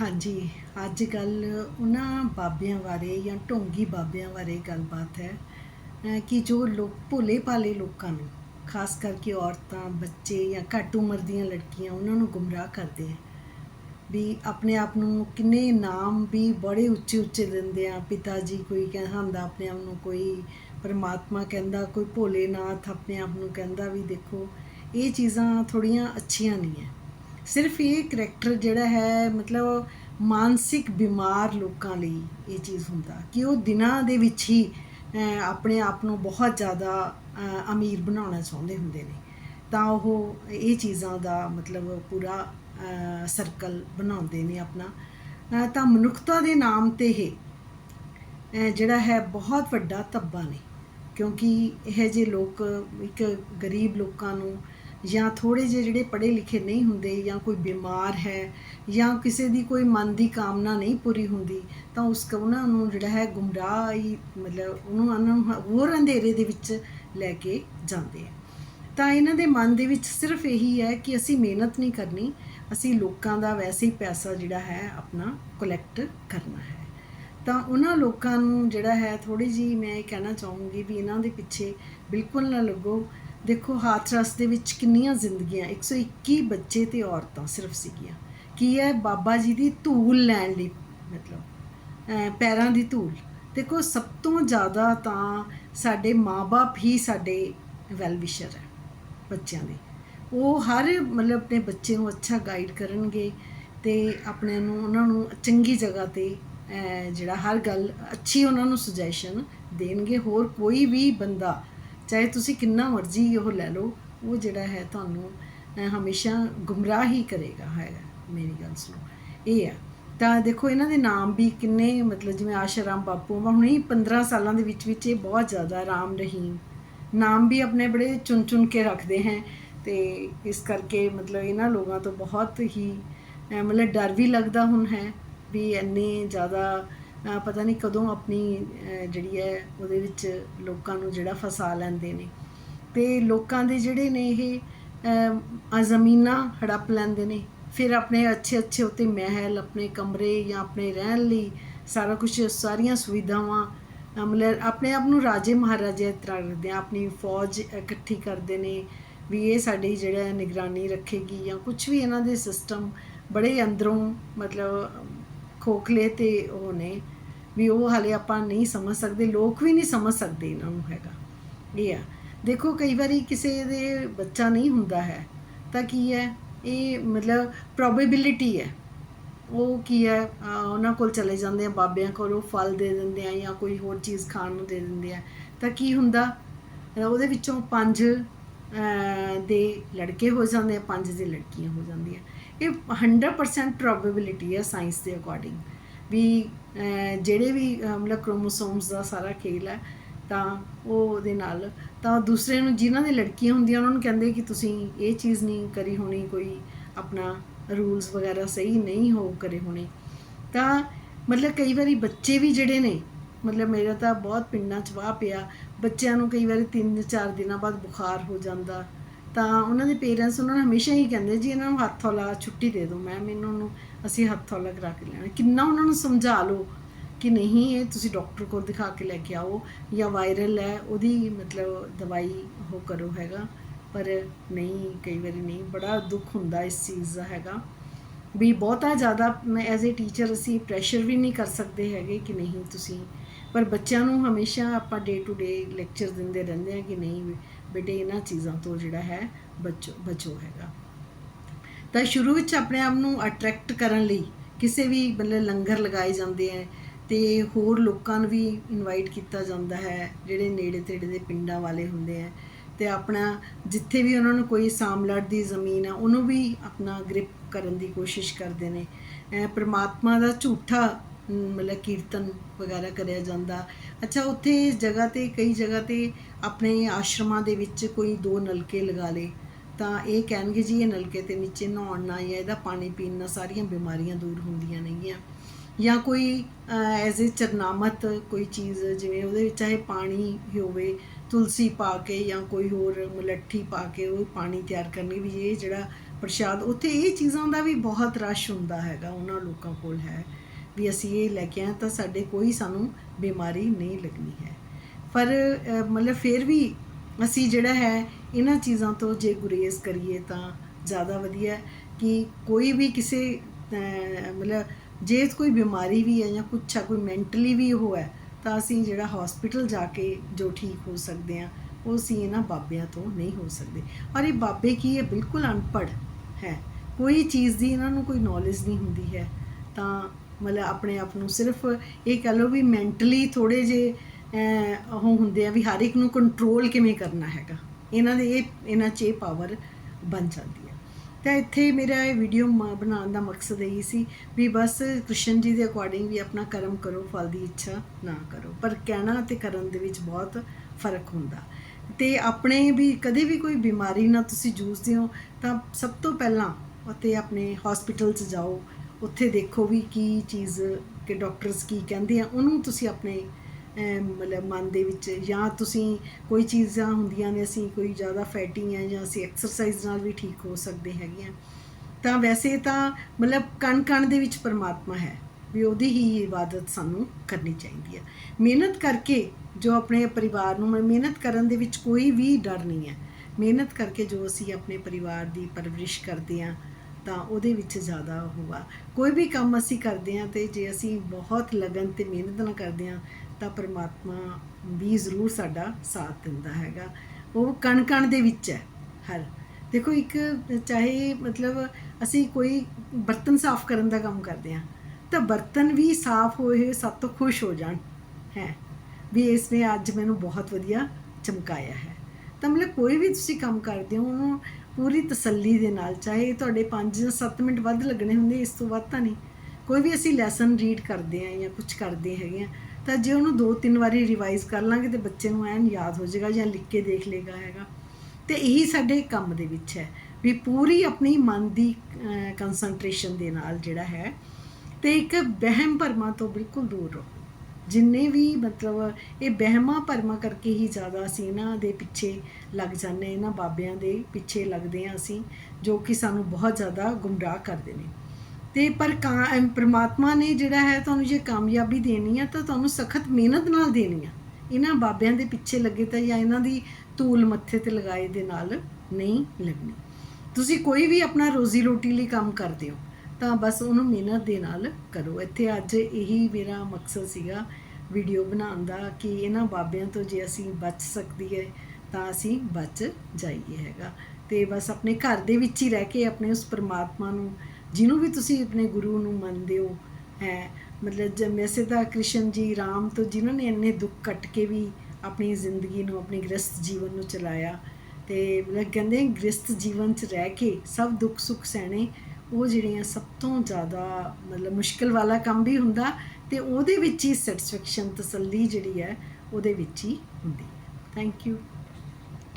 ਹਾਂਜੀ ਅੱਜ ਕੱਲ ਉਹਨਾਂ ਬਾਬਿਆਂ ਬਾਰੇ ਜਾਂ ਢੋਂਗੀ ਬਾਬਿਆਂ ਬਾਰੇ ਗੱਲਬਾਤ ਹੈ। ਕਿ ਜੋ ਲੋਕ ਭੋਲੇ ਭਾਲੇ ਲੋਕਾਂ ਨੂੰ, ਖਾਸ ਕਰਕੇ ਔਰਤਾਂ, ਬੱਚੇ ਜਾਂ ਘੱਟ ਉਮਰ ਦੀਆਂ ਲੜਕੀਆਂ, ਉਹਨਾਂ ਨੂੰ ਗੁੰਮਰਾਹ ਕਰਦੇ ਆ ਵੀ ਆਪਣੇ ਆਪ ਨੂੰ ਕਿੰਨੇ ਨਾਮ ਵੀ ਬੜੇ ਉੱਚੇ ਉੱਚੇ ਦਿੰਦੇ ਆ, ਪਿਤਾ ਜੀ ਕੋਈ ਕਹਿੰਦਾ ਆਪਣੇ ਆਪ ਨੂੰ ਕੋਈ ਪਰਮਾਤਮਾ ਕਹਿੰਦਾ, ਕੋਈ ਭੋਲੇਨਾਥ ਆਪਣੇ ਆਪ ਨੂੰ ਕਹਿੰਦਾ ਵੀ ਦੇਖੋ, ਇਹ ਚੀਜ਼ਾਂ ਥੋੜੀਆਂ ਅੱਛੀਆਂ ਨਹੀਂ ਹੈ। ਸਿਰਫ ਇਹ ਕਰੈਕਟਰ ਜਿਹੜਾ ਹੈ, ਮਤਲਬ ਮਾਨਸਿਕ ਬਿਮਾਰ ਲੋਕਾਂ ਲਈ ਇਹ ਚੀਜ਼ ਹੁੰਦਾ ਕਿ ਉਹ ਦਿਨਾਂ ਦੇ ਵਿੱਚ ਹੀ ਆਪਣੇ ਆਪ ਨੂੰ ਬਹੁਤ ਜ਼ਿਆਦਾ ਅਮੀਰ ਬਣਾਉਣਾ ਚਾਹੁੰਦੇ ਹੁੰਦੇ ਨੇ। ਤਾਂ ਉਹ ਇਹ ਚੀਜ਼ਾਂ ਦਾ ਮਤਲਬ ਪੂਰਾ ਸਰਕਲ ਬਣਾਉਂਦੇ ਨੇ ਆਪਣਾ। ਤਾਂ ਮਨੁੱਖਤਾ ਦੇ ਨਾਮ ਤੇ ਇਹ ਜਿਹੜਾ ਹੈ ਬਹੁਤ ਵੱਡਾ ਧੱਬਾ ਨੇ। ਕਿਉਂਕਿ ਇਹ ਜੇ ਲੋਕ, ਇੱਕ ਗਰੀਬ ਲੋਕਾਂ ਨੂੰ ਜਾਂ ਥੋੜੇ ਜਿਹੇ ਜਿਹੜੇ ਪੜ੍ਹੇ ਲਿਖੇ ਨਹੀਂ ਹੁੰਦੇ ਜਾਂ ਕੋਈ ਬਿਮਾਰ ਹੈ ਜਾਂ ਕਿਸੇ ਦੀ ਕੋਈ ਮਨ ਦੀ ਕਾਮਨਾ ਨਹੀਂ ਪੂਰੀ ਹੁੰਦੀ, ਤਾਂ ਉਸ ਉਹਨਾਂ ਨੂੰ ਜਿਹੜਾ ਹੈ ਗੁੰਮਰਾਹ ਹੀ ਮਤਲਬ ਉਹਨੂੰ ਉਹਨਾਂ ਨੂੰ ਹੋਰ ਅੰਧੇਰੇ ਦੇ ਵਿੱਚ ਲੈ ਕੇ ਜਾਂਦੇ ਆ। ਤਾਂ ਇਹਨਾਂ ਦੇ ਮਨ ਦੇ ਵਿੱਚ ਸਿਰਫ ਇਹੀ ਹੈ ਕਿ ਅਸੀਂ ਮਿਹਨਤ ਨਹੀਂ ਕਰਨੀ, ਅਸੀਂ ਲੋਕਾਂ ਦਾ ਵੈਸੇ ਹੀ ਪੈਸਾ ਜਿਹੜਾ ਹੈ ਆਪਣਾ ਕਲੈਕਟ ਕਰਨਾ ਹੈ। ਤਾਂ ਉਹਨਾਂ ਲੋਕਾਂ ਨੂੰ ਜਿਹੜਾ ਹੈ ਥੋੜੀ ਜੀ ਮੈਂ ਇਹ ਕਹਿਣਾ ਚਾਹੂੰਗੀ ਵੀ ਇਹਨਾਂ ਦੇ ਪਿੱਛੇ ਬਿਲਕੁਲ ਨਾ ਲੱਗੋ ਦੇਖੋ ਹਾਥਰਸ ਦੇ ਵਿੱਚ ਕਿੰਨੀਆਂ ਜ਼ਿੰਦਗੀਆਂ 121 ਬੱਚੇ ਤੇ ਔਰਤਾਂ ਸਿਰਫ ਸੀਗੀਆਂ। ਕੀ ਹੈ? ਬਾਬਾ ਜੀ ਦੀ ਧੂਲ ਲੈਣ ਲਈ ਮਤਲਬ ਪੈਰਾਂ ਦੀ ਧੂਲ। ਦੇਖੋ, ਸਭ ਤੋਂ ਜ਼ਿਆਦਾ ਤਾਂ ਸਾਡੇ ਮਾਪੇ ਹੀ ਸਾਡੇ ਵੈਲ ਵਿਸ਼ਰ ਹੈ, ਬੱਚਿਆਂ ਦੇ। ਉਹ ਹਰ ਮਤਲਬ ਆਪਣੇ ਬੱਚੇ ਨੂੰ ਅੱਛਾ ਗਾਈਡ ਕਰਨਗੇ ਤੇ ਆਪਣੇ ਨੂੰ, ਉਹਨਾਂ ਨੂੰ ਚੰਗੀ ਜਗ੍ਹਾ ਤੇ ਜਿਹੜਾ ਹਰ ਗੱਲ, ਅੱਛੀ ਉਹਨਾਂ ਨੂੰ ਸੁਜੈਸ਼ਨ ਦੇਣਗੇ। ਹੋਰ ਕੋਈ ਵੀ ਬੰਦਾ ਚਾਹੇ ਤੁਸੀਂ ਕਿੰਨਾ ਮਰਜ਼ੀ ਉਹ ਲੈ ਲਓ, ਉਹ ਜਿਹੜਾ ਹੈ ਤੁਹਾਨੂੰ ਹਮੇਸ਼ਾ ਗੁੰਮਰਾਹ ਹੀ ਕਰੇਗਾ ਹੈਗਾ ਮੇਰੀ ਗੱਲ ਸੁਣੋ। ਇਹ ਆ। ਤਾਂ ਦੇਖੋ, ਇਹਨਾਂ ਦੇ ਨਾਮ ਵੀ ਕਿੰਨੇ, ਮਤਲਬ ਜਿਵੇਂ ਆਸ਼ਾ ਰਾਮ ਬਾਪੂ ਵਾ ਹੁਣੇ 15 ਸਾਲਾਂ ਦੇ ਵਿੱਚ ਵਿੱਚ ਇਹ ਬਹੁਤ ਜ਼ਿਆਦਾ ਰਾਮ ਰਹੀਮ। ਨਾਮ ਵੀ ਆਪਣੇ ਬੜੇ ਚੁਣ ਚੁਣ ਕੇ ਰੱਖਦੇ ਹੈ ਤੇ ਇਸ ਕਰਕੇ ਮਤਲਬ ਇਹਨਾਂ ਲੋਕਾਂ ਤੋਂ ਬਹੁਤ ਹੀ ਮਤਲਬ ਡਰ ਵੀ ਲੱਗਦਾ ਹੁਣ ਹੈ ਵੀ ਇੰਨੇ ਜ਼ਿਆਦਾ ਪਤਾ ਨਹੀਂ ਕਦੋਂ ਆਪਣੀ ਜਿਹੜੀ ਹੈ ਉਹਦੇ ਵਿੱਚ ਲੋਕਾਂ ਨੂੰ ਜਿਹੜਾ ਫਸਾ ਲੈਂਦੇ ਨੇ। ਤੇ ਲੋਕਾਂ ਦੇ ਜਿਹੜੇ ਨੇ ਇਹ ਜ਼ਮੀਨਾਂ ਹੜੱਪ ਲੈਂਦੇ ਨੇ। ਫਿਰ ਆਪਣੇ ਅੱਛੇ ਅੱਛੇ ਉੱਤੇ ਮਹਿਲ, ਆਪਣੇ ਕਮਰੇ ਜਾਂ ਆਪਣੇ ਰਹਿਣ ਲਈ ਸਾਰਾ ਕੁਝ ਸਾਰੀਆਂ ਸੁਵਿਧਾਵਾਂ ਮਤਲਬ ਆਪਣੇ ਆਪ ਨੂੰ ਰਾਜੇ ਮਹਾਰਾਜੇ ਤਰ੍ਹਾਂ ਰੱਖਦੇ ਆ। ਆਪਣੀ ਫੌਜ ਇਕੱਠੀ ਕਰਦੇ ਨੇ ਵੀ ਇਹ ਸਾਡੀ ਜਿਹੜਾ ਨਿਗਰਾਨੀ ਰੱਖੇਗੀ ਜਾਂ ਕੁਝ ਵੀ ਇਹਨਾਂ ਦੇ ਸਿਸਟਮ ਬੜੇ ਅੰਦਰੋਂ ਮਤਲਬ ਖੋਖਲੇ ਤੇ ਉਹ ਨੇ। ਵੀ ਉਹ ਹਾਲੇ ਆਪਾਂ ਨਹੀਂ ਸਮਝ ਸਕਦੇ, ਲੋਕ ਵੀ ਨਹੀਂ ਸਮਝ ਸਕਦੇ ਇਹਨਾਂ ਨੂੰ ਹੈਗਾ। ਇਹ ਆ। ਦੇਖੋ, ਕਈ ਵਾਰੀ ਕਿਸੇ ਦੇ ਬੱਚਾ ਨਹੀਂ ਹੁੰਦਾ ਹੈ, ਤਾਂ ਕੀ ਹੈ? ਇਹ ਮਤਲਬ ਪ੍ਰੋਬੇਬਿਲਿਟੀ ਹੈ। ਉਹ ਕੀ ਹੈ? ਉਹਨਾਂ ਕੋਲ ਚਲੇ ਜਾਂਦੇ ਆ, ਬਾਬਿਆਂ ਕੋਲ ਉਹ ਫਲ ਦੇ ਦਿੰਦੇ ਆ ਜਾਂ ਕੋਈ ਹੋਰ ਚੀਜ਼ ਖਾਣ ਨੂੰ ਦੇ ਦਿੰਦੇ ਆ। ਤਾਂ ਕੀ ਹੁੰਦਾ? ਉਹਦੇ ਵਿੱਚੋਂ ਪੰਜ ਦੇ ਲੜਕੇ ਹੋ ਜਾਂਦੇ ਆ, ਪੰਜ ਦੇ ਲੜਕੀਆਂ ਹੋ ਜਾਂਦੀਆਂ। ਇਹ 100% ਪ੍ਰੋਬੇਬਿਲਿਟੀ ਹੈ ਸਾਇੰਸ ਦੇ ਅਕੋਰਡਿੰਗ ਵੀ ਜਿਹੜੇ ਵੀ ਮਤਲਬ ਕ੍ਰੋਮੋਸੋਮਸ ਦਾ ਸਾਰਾ ਖੇਲ ਹੈ, ਤਾਂ ਉਹ ਉਹਦੇ ਨਾਲ। ਤਾਂ ਦੂਸਰੇ ਨੂੰ ਜਿਨ੍ਹਾਂ ਦੇ ਲੜਕੀਆਂ ਹੁੰਦੀਆਂ, ਉਹਨਾਂ ਨੂੰ ਕਹਿੰਦੇ ਕਿ ਤੁਸੀਂ ਇਹ ਚੀਜ਼ ਨਹੀਂ ਕਰੀ ਹੋਣੀ, ਕੋਈ ਆਪਣਾ ਰੂਲਸ ਵਗੈਰਾ ਸਹੀ ਨਹੀਂ ਹੋ ਕਰੇ ਹੋਣੇ। ਤਾਂ ਮਤਲਬ ਕਈ ਵਾਰੀ ਬੱਚੇ ਵੀ ਜਿਹੜੇ ਨੇ, ਮਤਲਬ ਮੇਰਾ ਤਾਂ ਬਹੁਤ ਪਿੰਡਾਂ 'ਚ ਵਾਹ ਪਿਆ, ਬੱਚਿਆਂ ਨੂੰ ਕਈ ਵਾਰੀ 3-4 ਦਿਨਾਂ ਬਾਅਦ ਬੁਖਾਰ ਹੋ ਜਾਂਦਾ ਤਾਂ ਉਹਨਾਂ ਦੇ ਪੇਰੈਂਟਸ ਉਹਨਾਂ ਨੂੰ ਹਮੇਸ਼ਾ ਹੀ ਕਹਿੰਦੇ, ਜੀ, ਇਹਨਾਂ ਨੂੰ ਹੱਥ ਹੌਲਾ ਛੁੱਟੀ ਦੇ ਦਿਓ ਮੈਮ ਇਹਨਾਂ ਨੂੰ ਅਸੀਂ ਹੱਥ ਹੌਲਾ ਕਰਾ ਕੇ ਲੈਣਾ ਕਿੰਨਾ ਉਹਨਾਂ ਨੂੰ ਸਮਝਾ ਲਓ ਕਿ ਨਹੀਂ, ਇਹ ਤੁਸੀਂ ਡਾਕਟਰ ਕੋਲ ਦਿਖਾ ਕੇ ਲੈ ਕੇ ਆਓ ਜਾਂ ਵਾਇਰਲ ਹੈ, ਉਹਦੀ ਮਤਲਬ ਦਵਾਈ ਉਹ ਕਰੋ ਹੈਗਾ, ਪਰ ਨਹੀਂ, ਕਈ ਵਾਰੀ ਨਹੀਂ, ਬੜਾ ਦੁੱਖ ਹੁੰਦਾ ਇਸ ਚੀਜ਼ ਦਾ ਹੈਗਾ। ਵੀ ਬਹੁਤਾ ਜ਼ਿਆਦਾ ਐਜ਼ ਅ ਟੀਚਰ ਅਸੀਂ ਪ੍ਰੈਸ਼ਰ ਵੀ ਨਹੀਂ ਕਰ ਸਕਦੇ ਹੈਗੇ ਕਿ ਨਹੀਂ ਤੁਸੀਂ, ਪਰ ਬੱਚਿਆਂ ਨੂੰ ਹਮੇਸ਼ਾ ਆਪਾਂ ਡੇ ਟੂ ਡੇ ਲੈਕਚਰ ਦਿੰਦੇ ਰਹਿੰਦੇ ਆ ਕਿ ਨਹੀਂ ਬੇਟੇ ਇਹਨਾਂ ਚੀਜ਼ਾਂ ਤੋਂ ਜਿਹੜਾ ਹੈ ਬਚੋ ਬਚੋ ਹੈਗਾ। ਤਾਂ ਸ਼ੁਰੂ ਵਿੱਚ ਆਪਣੇ ਆਪ ਨੂੰ ਅਟਰੈਕਟ ਕਰਨ ਲਈ ਕਿਸੇ ਵੀ ਮਤਲਬ ਲੰਗਰ ਲਗਾਏ ਜਾਂਦੇ ਆ ਤੇ ਹੋਰ ਲੋਕਾਂ ਨੂੰ ਵੀ ਇਨਵਾਈਟ ਕੀਤਾ ਜਾਂਦਾ ਹੈ, ਜਿਹੜੇ ਨੇੜੇ ਤੇੜੇ ਦੇ ਪਿੰਡਾਂ ਵਾਲੇ ਹੁੰਦੇ ਆ ਤੇ ਆਪਣਾ ਜਿੱਥੇ ਵੀ ਉਹਨਾਂ ਨੂੰ ਕੋਈ ਸਾਮਲੜ ਦੀ ਜ਼ਮੀਨ ਆ, ਉਹਨੂੰ ਵੀ ਆਪਣਾ ਗ੍ਰਿਪ ਕਰਨ ਦੀ ਕੋਸ਼ਿਸ਼ ਕਰਦੇ ਨੇ। ਅਹ ਪ੍ਰਮਾਤਮਾ ਦਾ ਝੂਠਾ, ਮਤਲਬ ਕੀਰਤਨ ਵਗੈਰਾ ਕਰਿਆ ਜਾਂਦਾ। ਅੱਛਾ, ਉੱਥੇ ਇਸ ਜਗ੍ਹਾ ਤੇ, ਕਈ ਜਗ੍ਹਾ ਤੇ ਆਪਣੇ ਆਸ਼ਰਮਾਂ ਦੇ ਵਿੱਚ ਕੋਈ ਦੋ ਨਲਕੇ ਲਗਾ ਲੇ ਤਾਂ ਇਹ ਕਹਿਣਗੇ ਜੀ ਇਹ ਨਲਕੇ ਤੇ ਨੀਚੇ ਨਹਾਉਣ ਨਾਲ ਜਾਂ ਇਹਦਾ ਪਾਣੀ ਪੀਣ ਨਾਲ ਸਾਰੀਆਂ ਬਿਮਾਰੀਆਂ ਦੂਰ ਹੁੰਦੀਆਂ ਨੇਗੀਆਂ। ਜਾਂ ਕੋਈ ਐਜ਼ ਅ ਚਰਨਾਮਤ ਕੋਈ ਚੀਜ਼ ਜਿਵੇਂ ਉਹਦੇ ਵਿੱਚ ਚਾਹੇ ਪਾਣੀ ਹੋਵੇ, ਤੁਲਸੀ ਪਾ ਕੇ ਜਾਂ ਕੋਈ ਹੋਰ ਮਲੱਠੀ ਪਾ ਕੇ ਉਹ ਪਾਣੀ ਤਿਆਰ ਕਰਨੀ ਵੀ ਇਹ ਜਿਹੜਾ ਪ੍ਰਸ਼ਾਦ, ਉੱਥੇ ਇਹ ਚੀਜ਼ਾਂ ਦਾ ਵੀ ਬਹੁਤ ਰਸ਼ ਹੁੰਦਾ ਹੈਗਾ ਉਹਨਾਂ ਲੋਕਾਂ ਕੋਲ ਹੈ ਵੀ ਅਸੀਂ ਇਹ ਲੈ ਕੇ ਆਏ ਤਾਂ ਸਾਡੇ ਕੋਈ ਸਾਨੂੰ ਬਿਮਾਰੀ ਨਹੀਂ ਲੱਗਣੀ ਹੈ। ਪਰ ਮਤਲਬ ਫਿਰ ਵੀ ਅਸੀਂ ਜਿਹੜਾ ਹੈ, ਇਹਨਾਂ ਚੀਜ਼ਾਂ ਤੋਂ ਜੇ ਗੁਰੇਜ਼ ਕਰੀਏ ਤਾਂ ਜ਼ਿਆਦਾ ਵਧੀਆ ਕਿ ਕੋਈ ਵੀ ਕਿਸੇ ਮਤਲਬ ਜੇ ਕੋਈ ਬਿਮਾਰੀ ਵੀ ਹੈ ਜਾਂ ਕੁਛ ਆ, ਕੋਈ ਮੈਂਟਲੀ ਵੀ ਉਹ ਹੈ, ਤਾਂ ਅਸੀਂ ਜਿਹੜਾ ਹਸਪੀਟਲ ਜਾ ਕੇ ਜੋ ਠੀਕ ਹੋ ਸਕਦੇ ਆ ਉਹ ਅਸੀਂ ਇਹਨਾਂ ਬਾਬਿਆਂ ਤੋਂ ਨਹੀਂ ਹੋ ਸਕਦੇ। ਔਰ ਇਹ ਬਾਬੇ ਕੀ ਹੈ? ਬਿਲਕੁਲ ਅਨਪੜ੍ਹ ਹੈ। ਕੋਈ ਚੀਜ਼ ਦੀ ਇਹਨਾਂ ਨੂੰ ਕੋਈ ਨੌਲੇਜ ਨਹੀਂ ਹੁੰਦੀ ਹੈ। ਤਾਂ ਮਤਲਬ ਆਪਣੇ ਆਪ ਨੂੰ ਸਿਰਫ ਇਹ ਕਹ ਲਓ ਵੀ ਮੈਂਟਲੀ ਥੋੜੇ ਜੇ ਉਹ ਹੁੰਦੇ ਆ ਵੀ ਹਰ ਇੱਕ ਨੂੰ ਕੰਟਰੋਲ ਕਿਵੇਂ ਕਰਨਾ ਹੈਗਾ। ਇਹਨਾਂ ਦੇ ਇਹ ਇਹਨਾਂ 'ਚ ਇਹ ਪਾਵਰ ਬਣ ਜਾਂਦੀ ਹੈ। ਤਾਂ ਇੱਥੇ ਮੇਰਾ ਇਹ ਵੀਡੀਓ ਬਣਾਉਣ ਦਾ ਮਕਸਦ ਇਹ ਸੀ ਵੀ ਬਸ ਕ੍ਰਿਸ਼ਨ ਜੀ ਦੇ ਅਕੋਰਡਿੰਗ ਵੀ ਆਪਣਾ ਕਰਮ ਕਰੋ, ਫਲ ਦੀ ਇੱਛਾ ਨਾ ਕਰੋ। ਪਰ ਕਹਿਣਾ ਤੇ ਕਰਨ ਦੇ ਵਿੱਚ ਬਹੁਤ ਫ਼ਰਕ ਹੁੰਦਾ। ਤੇ ਆਪਣੇ ਵੀ ਕਦੇ ਵੀ ਕੋਈ ਬਿਮਾਰੀ ਨਾਲ ਤੁਸੀਂ ਜੂਝਦੇ ਹੋ, ਤਾਂ ਸਭ ਤੋਂ ਪਹਿਲਾਂ ਉੱਥੇ ਆਪਣੇ ਹਸਪੀਟਲ 'ਚ ਜਾਓ। ਉੱਥੇ ਦੇਖੋ ਵੀ ਕੀ ਚੀਜ਼ ਕਿ ਡਾਕਟਰਸ ਕੀ ਕਹਿੰਦੇ ਆ, ਉਹਨੂੰ ਤੁਸੀਂ ਆਪਣੇ ਮਤਲਬ ਮਨ ਦੇ ਵਿੱਚ ਜਾਂ ਤੁਸੀਂ ਕੋਈ ਚੀਜ਼ਾਂ ਹੁੰਦੀਆਂ ਨੇ, ਅਸੀਂ ਕੋਈ ਜ਼ਿਆਦਾ ਫੈਟੀ ਹੈ ਜਾਂ ਅਸੀਂ ਐਕਸਰਸਾਈਜ਼ ਨਾਲ ਵੀ ਠੀਕ ਹੋ ਸਕਦੇ ਹੈਗੇ ਆ, ਤਾਂ ਵੈਸੇ ਤਾਂ ਮਤਲਬ ਕਣ ਕਣ ਦੇ ਵਿੱਚ ਪਰਮਾਤਮਾ ਹੈ ਵੀ ਉਹਦੀ ਹੀ ਇਬਾਦਤ ਸਾਨੂੰ ਕਰਨੀ ਚਾਹੀਦੀ ਹੈ ਮਿਹਨਤ ਕਰਕੇ ਜੋ ਆਪਣੇ ਪਰਿਵਾਰ ਨੂੰ ਮਿਹਨਤ ਕਰਨ ਦੇ ਵਿੱਚ ਕੋਈ ਵੀ ਡਰ ਨਹੀਂ ਹੈ। ਮਿਹਨਤ ਕਰਕੇ ਜੋ ਅਸੀਂ ਆਪਣੇ ਪਰਿਵਾਰ ਦੀ ਪਰਵਰਿਸ਼ ਕਰਦੇ ਹਾਂ ਤਾਂ ਉਹਦੇ ਵਿੱਚ ਜ਼ਿਆਦਾ ਹੋਗਾ ਕੋਈ ਵੀ ਕੰਮ ਅਸੀਂ ਕਰਦੇ ਹਾਂ ਤੇ ਜੇ ਅਸੀਂ ਬਹੁਤ ਲਗਨ ਤੇ ਮਿਹਨਤ ਨਾਲ ਕਰਦੇ ਹਾਂ, ਤਾਂ ਪਰਮਾਤਮਾ ਵੀ ਜ਼ਰੂਰ ਸਾਡਾ ਸਾਥ ਦਿੰਦਾ ਹੈਗਾ। ਉਹ ਕਣ ਕਣ ਦੇ ਵਿੱਚ ਹੈ ਹਰ। ਦੇਖੋ ਇੱਕ ਚਾਹੇ ਮਤਲਬ ਅਸੀਂ ਕੋਈ ਬਰਤਨ ਸਾਫ਼ ਕਰਨ ਦਾ ਕੰਮ ਕਰਦੇ ਹਾਂ, ਤਾਂ ਬਰਤਨ ਵੀ ਸਾਫ਼ ਹੋਏ ਹੋਏ ਸਭ ਤੋਂ ਖੁਸ਼ ਹੋ ਜਾਣ। ਹੈ। ਵੀ ਇਸ ਨੇ ਅੱਜ ਮੈਨੂੰ ਬਹੁਤ ਵਧੀਆ ਚਮਕਾਇਆ ਹੈ। ਤਾਂ ਮਤਲਬ ਕੋਈ ਵੀ ਤੁਸੀਂ ਕੰਮ ਕਰਦੇ ਹੋ ਉਹਨੂੰ ਪੂਰੀ ਤਸੱਲੀ ਦੇ ਨਾਲ, ਚਾਹੇ ਤੁਹਾਡੇ 5 ਜਾਂ 7 ਮਿੰਟ ਵੱਧ ਲੱਗਣੇ ਹੁੰਦੇ, ਇਸ ਤੋਂ ਵੱਧ ਤਾਂ ਨਹੀਂ। ਕੋਈ ਵੀ ਅਸੀਂ ਲੈਸਨ ਰੀਡ ਕਰਦੇ ਆ ਜਾਂ ਕੁਝ ਕਰਦੇ ਹੈਗੇ ਆ ਤਾਂ ਜੇ ਉਹਨੂੰ ਦੋ ਤਿੰਨ ਵਾਰੀ ਰਿਵਾਈਜ਼ ਕਰ ਲਾਂਗੇ ਤੇ ਬੱਚੇ ਨੂੰ ਐਨ ਯਾਦ ਹੋ ਜਾਏਗਾ ਜਾਂ ਲਿਖ ਕੇ ਦੇਖ ਲੇਗਾ ਹੈਗਾ। ਤੇ ਇਹੀ ਸਾਡੇ ਕੰਮ ਦੇ ਵਿੱਚ ਹੈ ਵੀ ਪੂਰੀ ਆਪਣੀ ਮਨ ਦੀ ਕਨਸੈਂਟਰੇਸ਼ਨ ਦੇ ਨਾਲ ਜਿਹੜਾ ਹੈ, ਤੇ ਇੱਕ ਵਹਿਮ ਭਰਮਾਂ ਤੋਂ ਬਿਲਕੁਲ ਦੂਰ ਰਹੋ। ਜਿੰਨੇ ਵੀ ਮਤਲਬ ਇਹ ਵਹਿਮਾਂ ਭਰਮਾਂ ਕਰਕੇ ਹੀ ਜ਼ਿਆਦਾ ਅਸੀਂ ਇਹਨਾਂ ਦੇ ਪਿੱਛੇ ਲੱਗ ਜਾਂਦੇ ਇਹਨਾਂ ਬਾਬਿਆਂ ਦੇ ਪਿੱਛੇ ਲੱਗਦੇ ਆ ਅਸੀਂ, ਜੋ ਕਿ ਸਾਨੂੰ ਬਹੁਤ ਜ਼ਿਆਦਾ ਗੁੰਮਰਾਹ ਕਰਦੇ ਨੇ। ਤੇ ਪਰ ਕਾ, ਅਮ ਪ੍ਰਮਾਤਮਾ ਨੇ ਜਿਹੜਾ ਹੈ ਤੁਹਾਨੂੰ ਜੇ ਕਾਮਯਾਬੀ ਦੇਣੀ ਆ ਤਾਂ ਤੁਹਾਨੂੰ ਸਖਤ ਮਿਹਨਤ ਨਾਲ ਦੇਣੀ ਆ। ਇਹਨਾਂ ਬਾਬਿਆਂ ਦੇ ਪਿੱਛੇ ਲੱਗੇ ਤਾਂ ਜਾਂ ਇਹਨਾਂ ਦੀ ਧੂਲ ਮੱਥੇ ਤੇ ਲਗਾਏ ਦੇ ਨਾਲ ਨਹੀਂ ਲੱਗਣੀ। ਤੁਸੀਂ ਕੋਈ ਵੀ ਆਪਣਾ ਰੋਜ਼ੀ ਰੋਟੀ ਲਈ ਕੰਮ ਕਰਦੇ ਹੋ ਤਾਂ ਬਸ ਉਹਨੂੰ ਮਿਹਨਤ ਦੇ ਨਾਲ ਕਰੋ। ਇੱਥੇ ਅੱਜ ਇਹੀ ਮੇਰਾ ਮਕਸਦ ਸੀਗਾ ਵੀਡੀਓ ਬਣਾਉਣ ਦਾ ਕਿ ਇਹਨਾਂ ਬਾਬਿਆਂ ਤੋਂ ਜੇ ਅਸੀਂ ਬਚ ਸਕਦੀ ਹੈ ਤਾਂ ਅਸੀਂ ਬਚ ਜਾਈਏ ਹੈਗਾ। ਤੇ ਬਸ ਆਪਣੇ ਘਰ ਦੇ ਵਿੱਚ ਹੀ ਰਹਿ ਕੇ ਆਪਣੇ ਉਸ ਪਰਮਾਤਮਾ ਨੂੰ ਜਿਹਨੂੰ ਵੀ ਤੁਸੀਂ ਆਪਣੇ ਗੁਰੂ ਨੂੰ ਮੰਨਦੇ ਹੋ ਹੈ ਮਤਲਬ ਜਦ ਵੈਸੇ ਤਾਂ ਕ੍ਰਿਸ਼ਨ ਜੀ ਰਾਮ ਤੋਂ ਜਿਨ੍ਹਾਂ ਨੇ ਇੰਨੇ ਦੁੱਖ ਕੱਟ ਕੇ ਵੀ ਆਪਣੀ ਜ਼ਿੰਦਗੀ ਨੂੰ ਆਪਣੇ ਗ੍ਰਸਤ ਜੀਵਨ ਨੂੰ ਚਲਾਇਆ ਤੇ ਮਤਲਬ ਕਹਿੰਦੇ ਆ, ਜੀਵਨ 'ਚ ਰਹਿ ਕੇ ਸਭ ਦੁੱਖ ਸੁੱਖ ਸਹਿਣੇ ਉਹ ਜਿਹੜੀਆਂ ਸਭ ਤੋਂ ਜ਼ਿਆਦਾ ਮਤਲਬ ਮੁਸ਼ਕਲ ਵਾਲਾ ਕੰਮ ਵੀ ਹੁੰਦਾ ਤੇ ਉਹਦੇ ਵਿੱਚ ਹੀ ਸੈਟੀਸਫੈਕਸ਼ਨ ਤਸੱਲੀ ਜਿਹੜੀ ਹੈ ਉਹਦੇ ਵਿੱਚ ਹੀ ਹੁੰਦੀ ਹੈ। Thank you